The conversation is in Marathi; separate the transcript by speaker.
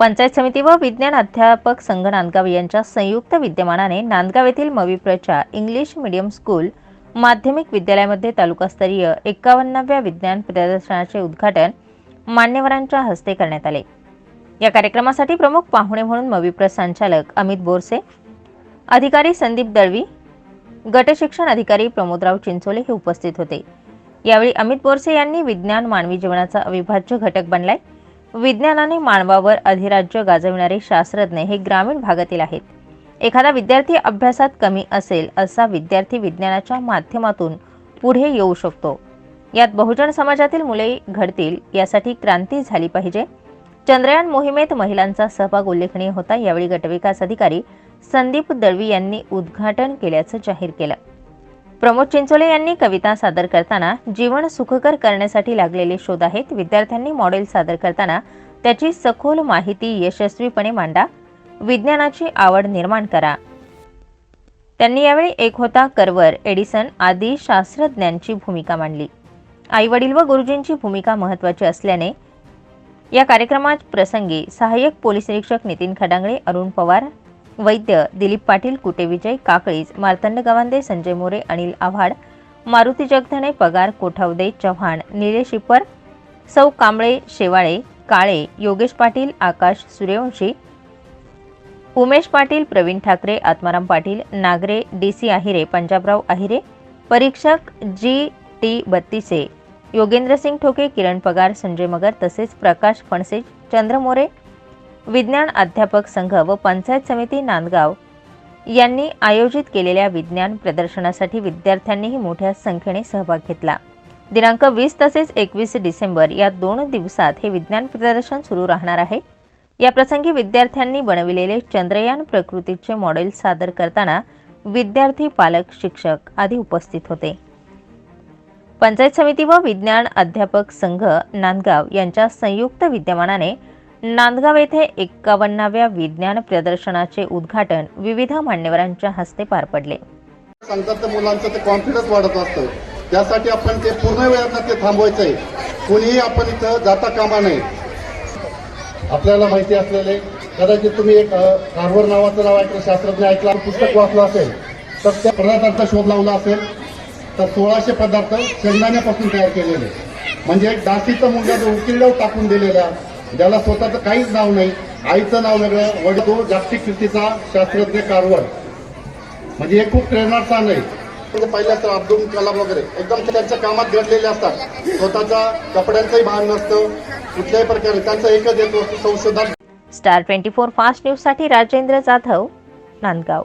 Speaker 1: पंचायत समिती व विज्ञान अध्यापक संघ नांदगाव यांच्या संयुक्त विद्यमानाने नांदगाव येथील मविप्रच्या इंग्लिश मीडियम स्कूल माध्यमिक विद्यालयामध्ये तालुकास्तरीय एकावन्नाव्या विज्ञान प्रदर्शनाचे उद्घाटन मान्यवरांच्या हस्ते करण्यात आले. या कार्यक्रमासाठी प्रमुख पाहुणे म्हणून मविप्र संचालक अमित बोरसे अधिकारी संदीप दळवी गटशिक्षण अधिकारी प्रमोदराव चिंचोले हे उपस्थित होते. यावेळी अमित बोरसे यांनी विज्ञान मानवी जीवनाचा अविभाज्य घटक बनलाय. विज्ञानाने मानवावर अधिराज्य गाजविणारे शास्त्रज्ञ हे ग्रामीण भागातील आहेत. एखादा विद्यार्थी अभ्यासात कमी असेल असा विद्यार्थी विज्ञानाच्या माध्यमातून पुढे येऊ शकतो. यात बहुजन समाजातील मुले घडतील यासाठी क्रांती झाली पाहिजे. चंद्रयान मोहिमेत महिलांचा सहभाग उल्लेखनीय होता यावेळी गटविकास अधिकारी संदीप दळवी यांनी उद्घाटन केल्याचं जाहीर केलं. प्रमोद चिंचोले यांनी कविता सादर करताना जीवन सुखकर करण्यासाठी लागलेले शोध आहेत. विद्यार्थ्यांनी मॉडेल सादर करताना त्याची सखोल माहिती यशस्वीपणे मांडा. विज्ञानाची आवड निर्माण करा. त्यांनी यावेळी एक होता करवर एडिसन आदी शास्त्रज्ञांची भूमिका मांडली. आई वडील व गुरुजींची भूमिका महत्त्वाची असल्याने या कार्यक्रमात प्रसंगी सहाय्यक पोलीस निरीक्षक नितीन खडांगळे अरुण पवार वैद्य दिलीप पाटील कुटे विजय काकळीज मार्तंड गवांदे संजय मोरे अनिल आव्हाड मारुती जगधने पगार कोठावदे चव्हाण निलेश शिपर सौ कांबळे शेवाळे काळे योगेश पाटील आकाश सूर्यवंशी उमेश पाटील प्रवीण ठाकरे आत्माराम पाटील नागरे डी सी आहिरे पंजाबराव आहिरे परीक्षक जी टी बत्तीसे योगेंद्रसिंग ठोके किरण पगार संजय मगर तसेच प्रकाश फणसे चंद्र मोरे विज्ञान अध्यापक संघ व पंचायत समिती नांदगाव यांनी आयोजित केलेल्या विज्ञान प्रदर्शनासाठी विद्यार्थ्यांनीही मोठ्या संख्येने सहभाग घेतला. दिनांक वीस तसेच एकवीस डिसेंबर या दोन दिवसात हे विज्ञान प्रदर्शन सुरू राहणार आहे. या प्रसंगी विद्यार्थ्यांनी बनविलेले चंद्रयान प्रकृतीचे मॉडेल सादर करताना विद्यार्थी पालक शिक्षक आदी उपस्थित होते. पंचायत समिती व विज्ञान अध्यापक संघ नांदगाव यांच्या संयुक्त विद्यमानाने नांदगाव येथे एक्कावन्नाव्या विज्ञान प्रदर्शनाचे उद्घाटन विविध मान्यवरांच्या हस्ते पार पडले.
Speaker 2: सांगतात मुलांचं ते कॉन्फिडन्स वाढत असतं. त्यासाठी आपण ते पूर्ण वेळात ते थांबवायचंय. कुणीही आपण इथं जाता कामा नये. आपल्याला माहिती असलेले कदाचित तुम्ही एक कार्वर नावाचं नाव ऐकलं शास्त्रज्ञ ऐकला पुस्तक वाचलं असेल तर त्या पदार्थांचा शोध लावला असेल तर सोळाशे पदार्थ शेंगदाण्यापासून तयार केलेले. म्हणजे डासीचं मुंग्या जो उकिरड्यावर टाकून दिलेला ज्याला स्वतःचं काहीच नाव नाही आईचं नाव वेगळं वडील तो जागतिक कीर्तीचा शास्त्रज्ञ कारवर म्हणजे हे खूप प्रेरणास्थान आहे. म्हणजे पहिल्या तर अब्दुल कलाम वगैरे एकदम त्यांच्या कामात घडलेले असतात. स्वतःच्या कपड्यांचंही भान नसतं कुठल्याही प्रकारे त्यांचं एकच येतो संशोधन.
Speaker 1: स्टार ट्वेंटी फोर फास्ट न्यूजसाठी राजेंद्र जाधव नांदगाव.